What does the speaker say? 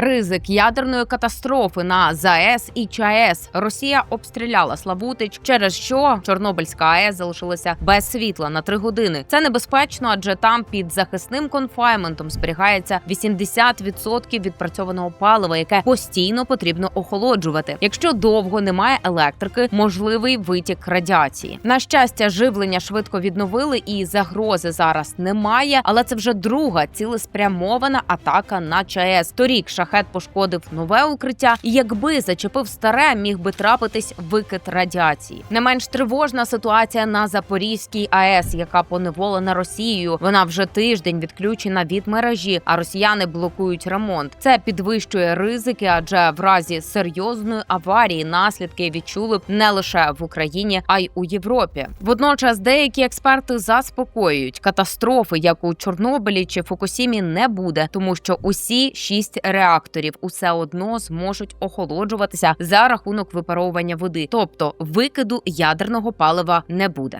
Ризик ядерної катастрофи на ЗАЕС і ЧАЕС. Росія обстріляла Славутич, через що Чорнобильська АЕС залишилася без світла на три години. Це небезпечно, адже там під захисним конфайментом зберігається 80% відпрацьованого палива, яке постійно потрібно охолоджувати. Якщо довго немає електрики, можливий витік радіації. На щастя, живлення швидко відновили і загрози зараз немає, але це вже друга цілеспрямована атака на ЧАЕС. Торік шахет пошкодив нове укриття, і якби зачепив старе, міг би трапитись викид радіації. Не менш тривожна ситуація на Запорізькій АЕС, яка поневолена Росією. Вона вже тиждень відключена від мережі, а росіяни блокують ремонт. Це підвищує ризики, адже в разі серйозної аварії наслідки відчули б не лише в Україні, а й у Європі. Водночас деякі експерти заспокоюють, катастрофи, як у Чорнобилі чи Фукусімі, не буде, тому що усі шість реакторів усе одно зможуть охолоджуватися за рахунок випаровування води, тобто викиду ядерного палива не буде.